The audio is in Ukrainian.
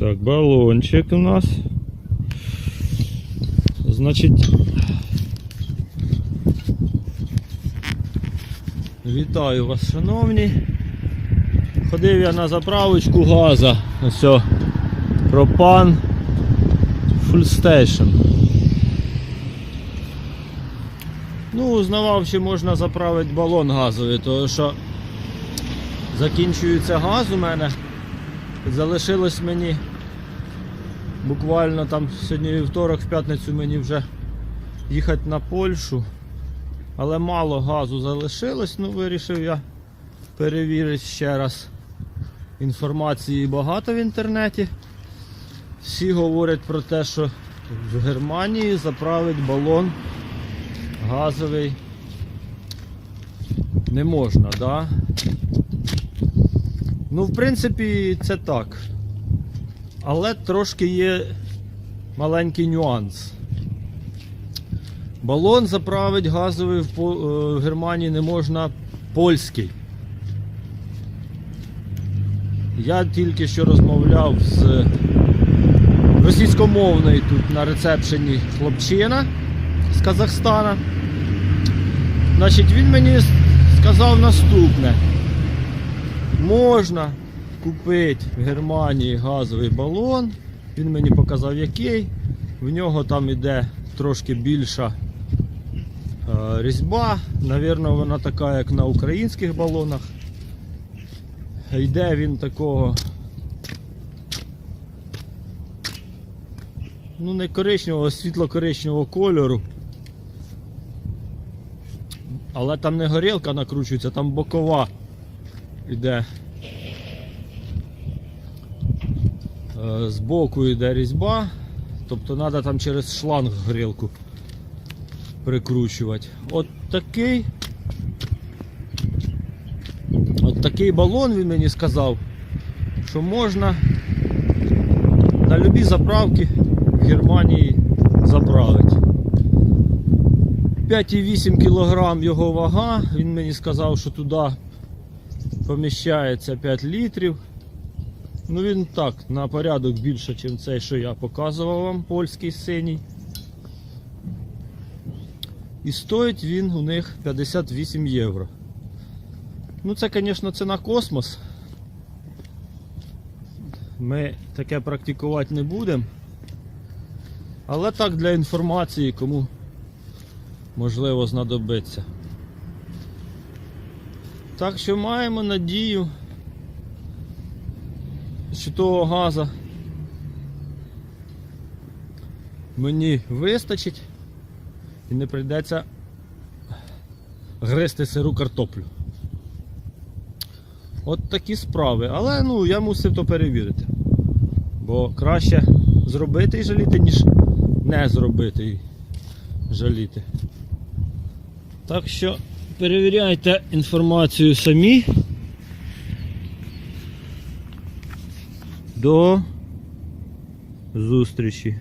Так, балончик у нас. Значить. Вітаю вас, шановні. Ходив я на заправочку газа. Ось пропан Station. Ну, узнавав, чи можна заправити балон газовий, тому що закінчується газ у мене. Залишилось мені буквально там сьогодні вівторок, в п'ятницю мені вже їхати на Польщу. Але мало газу залишилось, ну вирішив я перевірити ще раз. Інформації багато в інтернеті. Всі говорять про те, що в Германії заправить балон газовий не можна, да? Ну, в принципі, це так. Але трошки є маленький нюанс. Балон заправить газовий е, в Германії не можна польський. Я тільки що розмовляв з російськомовної тут на рецепшені хлопчина з Казахстана. Значить, він мені сказав наступне. Можна купити в Германії газовий балон. Він мені показав який. В нього там іде трошки більша е, різьба. Навірно, вона така, як на українських балонах. Йде він такого. Ну, не коричневого, а світло-коричневого кольору. Але там не горілка накручується, там бокова йде. Е, Збоку йде різьба, тобто треба там через шланг грілку прикручувати. От такий. От такий балон він мені сказав, що можна на любі заправки в Германії заправити. 5,8 кг його вага, він мені сказав, що туди поміщається 5 літрів. Ну він так, на порядок більше, ніж цей, що я показував вам, польський синій. І стоїть він у них 58 євро. Ну це, звісно, ціна космос. Ми таке практикувати не будемо. Але так для інформації, кому можливо знадобиться. Так що маємо надію, що того газа мені вистачить і не прийдеться гризти сиру картоплю. От такі справи. Але ну, я мусив то перевірити. Бо краще зробити і жаліти, ніж не зробити і жаліти. Так що перевіряйте інформацію самі. До зустрічі.